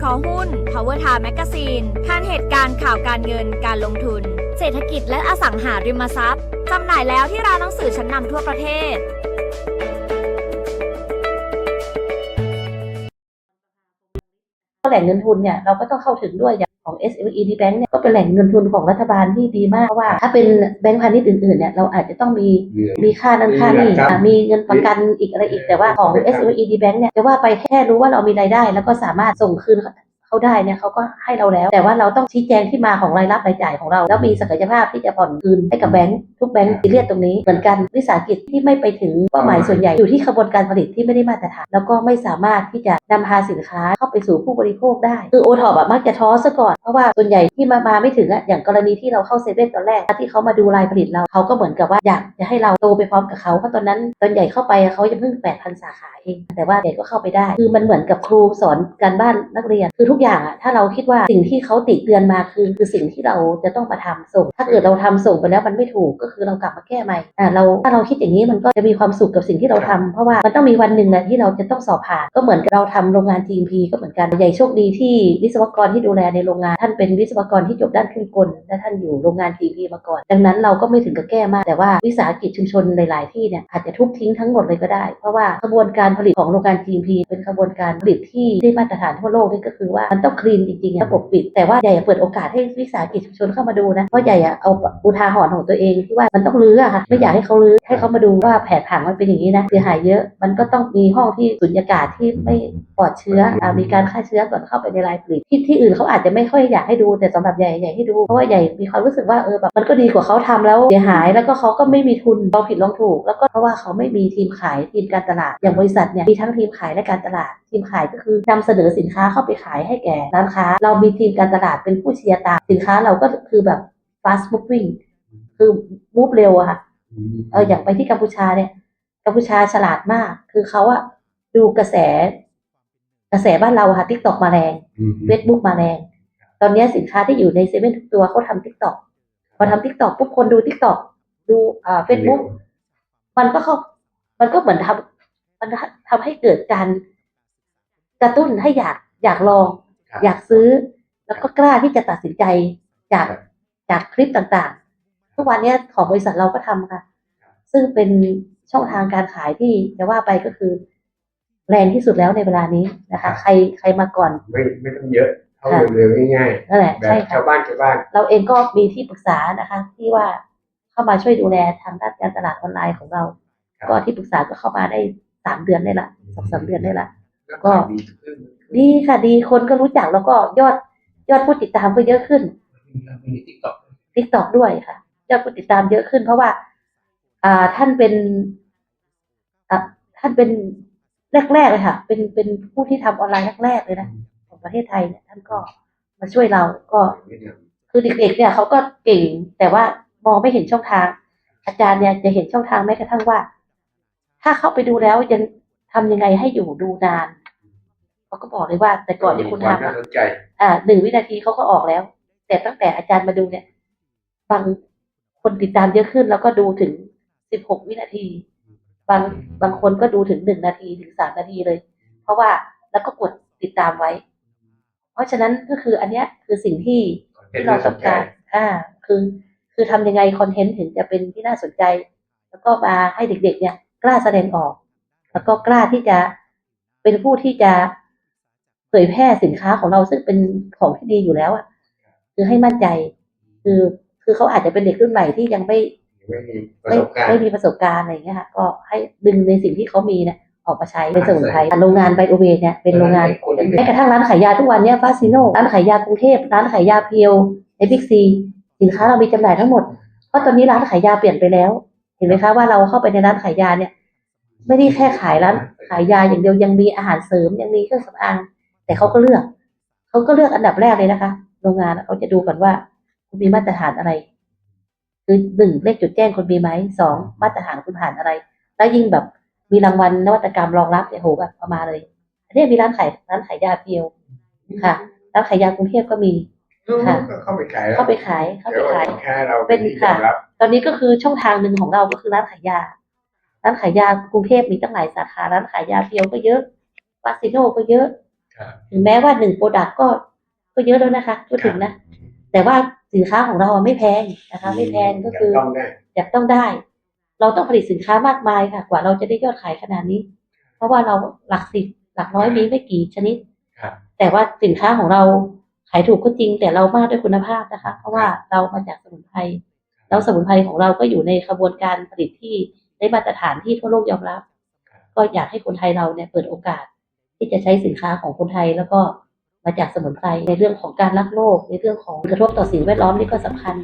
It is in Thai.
คอหุ้น Power Time Magazine ทันเหตุการณ์ข่าวการเงินการลงทุน เศรษฐกิจและอสังหาริมทรัพย์จำหน่ายแล้วที่ร้านหนังสือชั้นนำทั่วประเทศ แหล่งเงินทุนเนี่ยเราก็ต้องเข้าถึงด้วยอย่าง ของ s m e d Bank เนี่ยก็เป็นแหล่งเงินทุนของรัฐบาลที่ดีมากเพราะว่า ถ้าเป็นแบงก์พาณิชย์อื่นๆเนี่ยเราอาจจะต้องมีเหนื่อยมีค่านั้นค่านี่มีหลักทรัพย์อะมีเงินประกันอีกอะไรอีกแต่ว่าของ s m e d Bank เนี่ยจะว่าไปแค่รู้ว่าเรามีรายได้ แล้วก็สามารถส่งคืน เขาได้เนี่ยเขาก็ให้เราแล้ว แต่ว่าเราต้องชี้แจงที่มาของรายรับรายจ่ายของเรา แล้วมีศักยภาพที่จะผ่อนคืนให้กับแบงก์ทุกแบงก์ซีเรียสตรงนี้เหมือนกันวิสาหกิจที่ไม่ไปถึงเป้าหมายส่วนใหญ่อยู่ที่กระบวนการผลิตที่ไม่ได้มาตรฐาน แล้วก็ไม่สามารถที่จะนำพาสินค้าเข้าไปสู่ผู้บริโภคได้ คือโอท็อปมักจะท้อซะก่อนเพราะว่าส่วนใหญ่ที่มามาไม่ถึงอะอย่างกรณีที่เราเข้าเซเว่นตอนแรกที่เขามาดูรายผลิตเราเขาก็เหมือนกับว่าอยากจะให้เราโตไปพร้อมกับเขาเพราะตอนนั้นตอนใหญ่เข้าไปเขายังเพิ่ง8,000สาขาเองแต่ว่าเด็กก็เข้าไปได้ คือมันเหมือนกับครูสอนการบ้านนักเรียนคือทุกอย่างอะถ้าเราคิดว่าสิ่งที่เขาติเตือนมาคือคือสิ่งที่เราจะต้องมาทำส่ง ถ้าเกิดเราทำส่งไปแล้วมันไม่ถูกก็คือเรากลับมาแก้ใหม่อ่าเราถ้าเราคิดอย่างนี้มันก็จะมีความสุขกับสิ่งที่เราทำเพราะว่ามันต้องมีวันหนึ่งนะที่เราจะต้องสอบผ่าน ก็เหมือนกับเราทำโรงงาน GMP ก็เหมือนกันใหญ่โชคดีที่วิศวกรที่ดูแลในโรงงาน ท่านเป็นวิศวกรที่จบด้านเครื่องกลและท่านอยู่โรงงาน GMP มาก่อน ดังนั้นเราก็ไม่ถึงกับแก้มาก แต่ว่าวิสาหกิจชุมชนหลาย ๆ ที่เนี่ยอาจจะทุบทิ้งทั้งหมดเลยก็ได้ เพราะว่ากระบวนการผลิตของโรงงาน GMP เป็นกระบวนการผลิตที่ได้มาตรฐานทั่วโลกนี่ก็คือว่ามันต้องคลีนจริงๆระบบปิด แต่ว่าใหญ่เปิดโอกาสให้วิสาหกิจชุมชนเข้ามาดูนะ เพราะใหญ่อะเอาอุทาหรณ์ของตัวเองที่ว่ามันต้องรื้ออะค่ะไม่อยากให้เขารื้อให้เขามาดูว่าแผนผังมันเป็นอย่างนี้นะเสียหายเยอะมันก็ต้องมีห้องที่สุญญากาศที่ไม่ปลอดเชื้ออ่ามีการฆ่าเชื้อก่อนเข้าไปในรายผลิตที่ที่อื่นเขาอาจจะไม่ค่อยอยากให้ดูแต่สำหรับใหญ่ใหญ่ให้ดูเพราะว่าใหญ่มีความรู้สึกว่าเออแบบมันก็ดีกว่าเขาทำแล้วเสียหายแล้วก็เขาก็ไม่มีทุนลองผิดลองถูก แล้วก็เพราะว่าเขาไม่มีทีมขายทีมการตลาดอย่างบริษัทเนี่ยมีทั้งทีมขายและการตลาดทีมขายก็คือนำเสนอสินค้าเข้าไปขายให้แก่ร้านค้า เรามีทีมการตลาดเป็นผู้เชียร์ตามสินค้าเราก็คือแบบ fast moving คือ move เร็วอะค่ะเอออย่างไปที่กัมพูชาเนี่ย กัมพูชาฉลาดมาก คือเขาอะดูกระแส กระแสบ้านเราอะค่ะทิกตอกมาแรงเฟซบุ๊กมาแรง ตอนนี้สินค้าที่อยู่ในเซเว่นทุกตัวเขาทำทิกตอกพอทำทิกตอกปุ๊บคนดูทิกตอกดูอ่าเฟซบุ๊กมันก็เข้ามันก็เหมือนทำมันทำให้เกิดการกระตุ้นให้อยากอยากลองครับ อยากซื้อ แล้วก็กล้าที่จะตัดสินใจจากครับจากคลิปต่างๆ ทุกวันเนี้ยของบริษัทเราก็ทำค่ะ ซึ่งเป็นช่องทางการขายที่จะว่าไปก็คือ แรงที่สุดแล้วในเวลานี้นะคะ ใครใครมาก่อน ไม่ไม่ต้องเยอะเท่าค่ะเร็วๆง่ายนั่นแหละๆแบบใช่ค่ะชาวบ้านชาวบ้าน เราเองก็มีที่ปรึกษานะคะ ที่ว่าเข้ามาช่วยดูแลทางด้านการตลาดออนไลน์ของเราครับก็ที่ปรึกษาก็เข้ามาได้สามเดือนได้ละสองสามเดือนได้ละแล้วก็ ดีขึ้นดีค่ะดีคนก็รู้จักแล้วก็ยอดยอดผู้ติดตามก็เยอะขึ้นมีติ๊กต็อกทิกตอกด้วยค่ะ ยอดผู้ติดตามเยอะขึ้น เพราะว่า อ่าท่านเป็นอะท่านเป็นแรกๆเลยค่ะ เป็นเป็นผู้ที่ทำออนไลน์แรกๆเลยนะของประเทศไทยเนี่ยท่านก็มาช่วยเราก็คือเด็กๆเนี่ยเขาก็เก่ง แต่ว่ามองไม่เห็นช่องทาง อาจารย์เนี่ยจะเห็นช่องทางแม้กระทั่งว่า ถ้าเข้าไปดูแล้วยังทำยังไงให้อยู่ดูนาน เขาก็บอกเลยว่า แต่ก่อนที่คุณความทำน่าอะสนใจอ่าหนึ่งวินาทีเขาก็ออกแล้ว แต่ตั้งแต่อาจารย์มาดูเนี่ยบางคนติดตามเยอะขึ้นแล้วก็ดูถึงสิบหกวินาที บางบางคนก็ดูถึงหนึ่งนาทีถึงสามนาทีเลย เพราะว่าแล้วก็กดติดตามไว้ เพราะฉะนั้นก็คืออันเนี้ยคือสิ่งที่ที่เราต้องการ อ่า คือ คือทำยังไงคอนเทนต์ถึงจะเป็นที่น่าสนใจ แล้วก็มาให้เด็ก ๆ เนี่ย กล้าแสดงออก แล้วก็กล้าที่จะเป็นผู้ที่จะ เผยแพร่สินค้าของเราซึ่งเป็นของที่ดีอยู่แล้วอะ คือให้มั่นใจ คือคือเขาอาจจะเป็นเด็กรุ่นใหม่ที่ยังไม่ไม่มีประไม่สบการณ์ไม่มีประสบการณ์อะไรอย่างเงี้ยค่ะก็ให้ดึงในสิ่งที่เขามีเนี่ยออกมาใช้เป็นสมุนไพรโรงงานไบโอเวทเนี่ยเป็นโรงงานแม้กระทั่งร้านขายยาทุกวันเนี่ยฟาซิโนร้านขายยากรุงเทพร้านขายยาเพียวในบิ๊กซีสินค้าเรามีจำหน่ายทั้งหมดเพราะตอนนี้ร้านขายยาเปลี่ยนไปแล้ว เห็นไหมคะว่าเราเข้าไปในร้านขายยาเนี่ย ไม่ได้แค่ขายร้านขายยาอย่างเดียวยังมีอาหารเสริมยังมีเครื่องสำอาง แต่เขาก็เลือกเขาก็เลือกอันดับแรกเลยนะคะ โรงงานเขาจะดูก่อนว่า คุณมีมาตรฐานอะไร คือหนึ่งเลขจดแจ้งคุณมีไหมสองมาตรฐานคุณผ่านอะไร แล้วยิ่งแบบมีรางวัลนวัตกรรมรองรับเนี่ยโหแบบเอามาเลยอันนี้มีร้านขายร้านขายยาเพียวค่ะร้านขายยากรุงเทพก็มีค่ะก็เข้าไปขายแล้วเข้าไปขายเข้าไปเดี๋ยวขายสินค้าเราเป็นที่ยค่ะอมรับตอนนี้ก็คือช่องทางหนึ่งของเราก็คือร้านขายยา ร้านขายยากรุงเทพมีตั้งหลายสาขา ร้านขายยาเพียวก็เยอะฟาซิโนก็เยอะครับ ถึงแม้ว่าหนึ่งโปรดักก็ก็เยอะแล้วนะคะพูดถึงนะ แต่ว่าสินค้าของเราอะไม่แพงนะคะ ไม่แพงก็คือต้องได้อยากต้องได้ เราต้องผลิตสินค้ามากมายค่ะ กว่าเราจะได้ยอดขายขนาดนี้ เพราะว่าเราหลักสิบหลักร้อยมีไม่กี่ชนิดครับแต่ว่าสินค้าของเราขายถูกก็จริง แต่เรามากด้วยคุณภาพนะคะ เพราะว่าเรามาจากสมุนไพรแล้วสมุนไพรของเราก็อยู่ในกระบวนการผลิตที่ได้มาตรฐานที่ทั่วโลกยอมรับ ก็อยากให้คนไทยเราเนี่ยเปิดโอกาส ที่จะใช้สินค้าของคนไทย แล้วก็มาจากสมุนไพรในเรื่องของการรักโลกในเรื่องของกระทบต่อสิ่งแวดล้อมนี่ก็สำคัญ